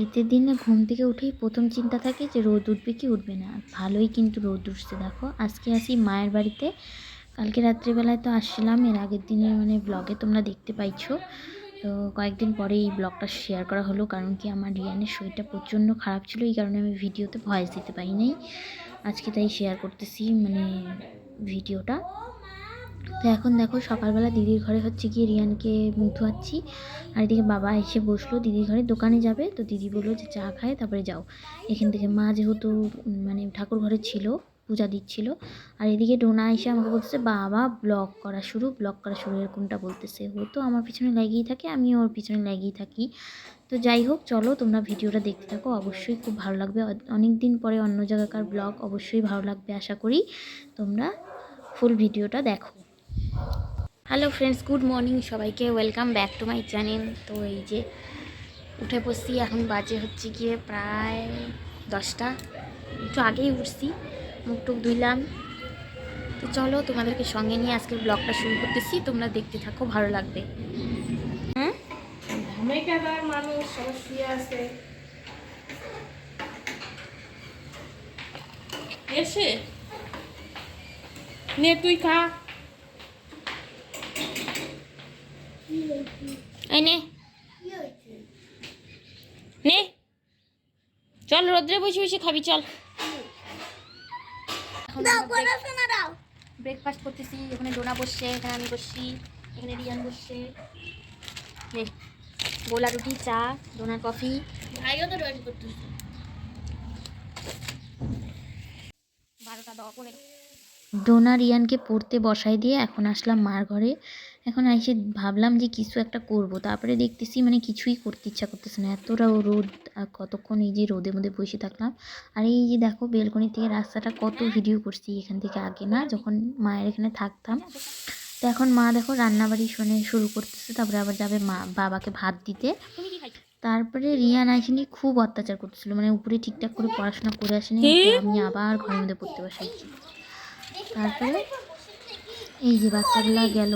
শীতের দিনে ঘুম থেকে উঠেই প্রথম চিন্তা থাকে যে রোদ উঠবে কি উঠবে না। ভালোই কিন্তু রোদ উঠছে, দেখো। আজকে আসি মায়ের বাড়িতে। কালকে রাত্রিবেলায় তো আসছিলাম, এর আগের দিনের মানে ব্লগে তোমরা দেখতে পাইছো। তো কয়েকদিন পরে এই ব্লগটা শেয়ার করা হলো, কারণ কি আমার রিয়ানের শরীরটা প্রচণ্ড খারাপ ছিল, এই কারণে আমি ভিডিওতে ভয়েস দিতে পারি নাই। আজকে তাই শেয়ার করতেছি মানে ভিডিওটা তো এখন দেখো সকালবেলা দিদির ঘরে হচ্ছে গিয়ে রিয়ানকে মুখ ধোয়াচ্ছি আর এদিকে বাবা এসে বসল, দিদির ঘরে দোকানে যাবে। তো দিদি বলল যে চা খায়, তারপরে যাও। এখান থেকে মা যেহেতু মানে ঠাকুর ঘরে ছিল, পূজা দিচ্ছিল। আর এদিকে ডোনা এসে আমাকে বলতেছে, বাবা ব্লগ করা শুরু ব্লগ করা শুরু, এরকমটা বলতেছে। ও তো আমার পিছনে লেগেই থাকে আমি ওর পিছনে লেগেই থাকি। তো যাই হোক, চলো তোমরা ভিডিওটা দেখতে থাকো। অবশ্যই খুব ভালো লাগবে। অনেক দিন পরে অন্য জায়গাকার ব্লগ অবশ্যই ভালো লাগবে, আশা করি তোমরা ফুল ভিডিওটা দেখো। হ্যালো ফ্রেন্ডস গুড মর্নিং সবাইকে welcome back to my channel তো এই যে উঠে পড়ছি এখন বাজে হচ্ছে গিয়ে প্রায় দশটা। একটু আগেই উঠছি, মুখ টুক ধুইলাম। তো চলো তোমাদেরকে সঙ্গে নিয়ে আজকের ব্লগটা শুরু করতেছি, তোমরা দেখতে থাকো, ভালো লাগবে। হ্যাঁ মানুষ এসে। নে, তুই খা। এই নে। নে। চল রোদ্রে বসে বসে খাবি চল। ব্রেকফাস্ট করতেছি এখানে ডোনা বসছে এখানে আমি বসছি এখানে রিয়ান বসছে। নে গোলা রুটি চা ডোনার কফি। ভাইও তো করতেছে। বারোটা দশ করে ডোনা রিয়ানকে পড়তে বসাই দিয়ে এখন আসলাম মার ঘরে। এখন এসে ভাবলাম যে কিছু একটা করব। তারপরে দেখতেছি মানে কিছুই করতে ইচ্ছা করতেছে না। এতটা রোদ আর কতক্ষণ এই যে রোদের মধ্যে বসে থাকলাম। আর এই যে দেখো বেলকনি থেকে রাস্তাটা কত ভিডিও করছি এখান থেকে আগে না, যখন মায়ের এখানে থাকতাম। তো এখন মা দেখো রান্নাবাড়ি শুনে শুরু করতেছে, তারপরে আবার যাবে মা বাবাকে ভাত দিতে। তারপরে রিয়ান আসেনি খুব অত্যাচার করতেছিল। মানে উপরে ঠিকঠাক করে পড়াশোনা করে আসেনি আমি আবার ঘরের মধ্যে পড়তে বসাইছি তারপরে এই যে বাচ্চাগুলো গেল।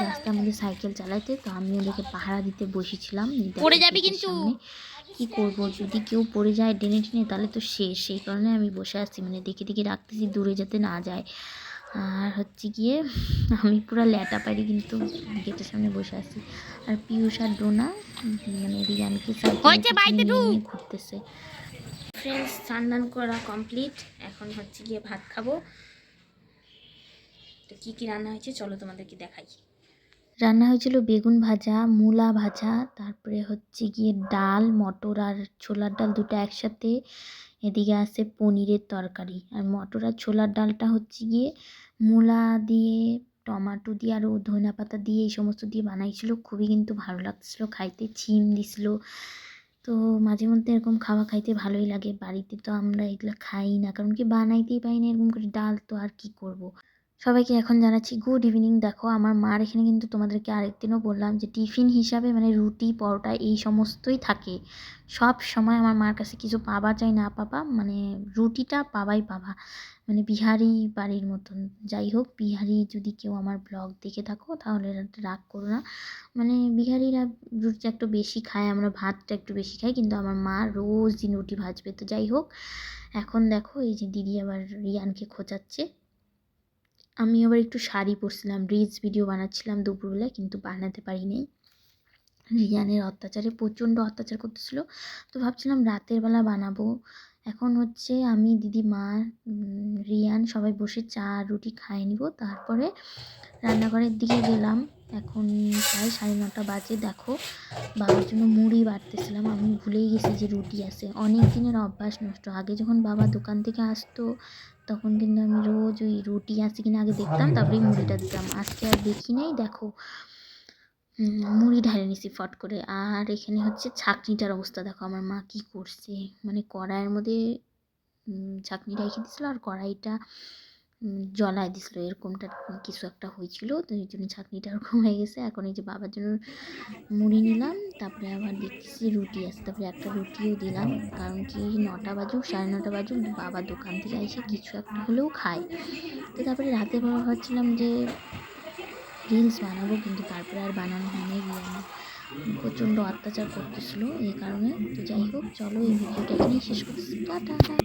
রাস্তার মধ্যে সাইকেল চালাইতে তো আমি ওদেরকে পাহারা দিতে বসেছিলাম। পড়ে যাবে কিন্তু। কি করব? যদি কেউ পড়ে যায় টেনে টেনে তাহলে তো শেষ। সেই কারণে আমি বসে আছি। মানে দেখে দেখে রাখতেছি দূরে যাতে না যায়। আর হচ্ছে গিয়ে আমি পুরো ল্যাটা পারি কিন্তু গেটের সামনে বসে আছি। আর পিয়ুষ আর ডোনা মানে রিয়ানকে। ঘুরতেছে। ফ্রেন্ডস স্নান করা কমপ্লিট এখন হচ্ছে গিয়ে ভাত খাব। তো কী কী রান্না হয়েছে? চলো তোমাদেরকে দেখাই। রান্না হয়েছিল বেগুন ভাজা, মূলা ভাজা, তারপরে হচ্ছে গিয়ে ডাল, মটর আর ছোলার ডাল দুটো একসাথে। এদিকে আছে পনিরের তরকারি। আর মটর আর ছোলার ডালটা হচ্ছে গিয়ে মূলা দিয়ে, টমাটো দিয়ে আর ধনিয়া পাতা দিয়ে এই সমস্ত দিয়ে বানাইছিল। খুবই কিন্তু ভালো লাগছিল, খাইতে ছিম দিছিল। তো মাঝে মধ্যে এরকম খাওয়া খাইতে ভালোই লাগে। বাড়িতে তো আমরা এগুলো খাই না, কারণ কি বানাইতেই পাই না এরকম করে ডাল তো আর কি করব। সবাইকে এখন জানাচ্ছি, গুড ইভিনিং। দেখো, আমার মার এখানে কিন্তু তোমাদেরকে আরেকদিনও বললাম যে টিফিন হিসাবে মানে রুটি, পরোটা এই সমস্তই থাকে। সব সময় আমার মার কাছে কিছু পাবা চাই না পাবা মানে রুটিটা পাবাই পাবা। মানে বিহারি বাড়ির মতন। যাই হোক, বিহারি যদি কেউ আমার ব্লগ দেখে থাকো, তাহলে রাগ করো না। মানে বিহারিরা রুটিটা একটু বেশি খায়, আমরা ভাতটা একটু বেশি খাই, কিন্তু আমার মা রোজ দিন রুটি ভাজবে। তো যাই হোক, এখন দেখো, এই যে দিদি আবার রিয়ানকে খোঁচাচ্ছে। আমি আবার একটু শাড়ি পরছিলাম রিলস ভিডিও বানাচ্ছিলাম দুপুরবেলা কিন্তু বানাতে পারিনি। রিয়ানের অত্যাচারে প্রচণ্ড অত্যাচার করতেছিল। তো ভাবছিলাম রাতের বেলা বানাবো। এখন হচ্ছে আমি, দিদি, মা রিয়ান সবাই বসে চা, রুটি খাই নিব। তারপরে রান্নাঘরের দিকে গেলাম। এখন প্রায় সাড়ে নটা বাজে, দেখো। বাবার জন্য মুড়ি বাড়তেছিলাম আমি ভুলেই গেছি যে রুটি আছে। অনেক দিনের অভ্যাস নষ্ট। আগে যখন বাবা দোকান থেকে আসতো, তখন কিন্তু আমি রোজ ওই রুটি আছে কিনা আগে দেখতাম, তারপরেই মুড়িটা দিতাম। আজকে আর দেখি নাই, দেখো। মুড়ি ঢালে নিছি ফট করে। আর এখানে হচ্ছে ছাকনিটার অবস্থা, দেখো আমার মা কি করছে। মানে কড়াইয়ের মধ্যে ছাকনি রেখে দিছিল আর কড়াইটা উম, জ্বলায় দিছিল। এরকমটা কিছু একটা হয়েছিল তো এই জন্য ছাকনিটা ওরকম হয়ে গেছে। এখন এই যে বাবার জন্য মুড়ি নিলাম তারপরে আবার দেখতেছি রুটি আছে। তারপরে একটা রুটিও দিলাম। কারণ কি নটা বাজুক সাড়ে নটা বাজুক বাবা দোকান থেকে এসে কিছু একটা হলেও খায়। তো তারপরে রাতে বেলা ভাবছিলাম যে রিলস বানাবো কিন্তু তারপরে আর বানানো হয়নি প্রচণ্ড অত্যাচার করতেছিল এই কারণে। তো যাই হোক চলো এই ভিডিওটা এখানেই শেষ করতেছি টাটা।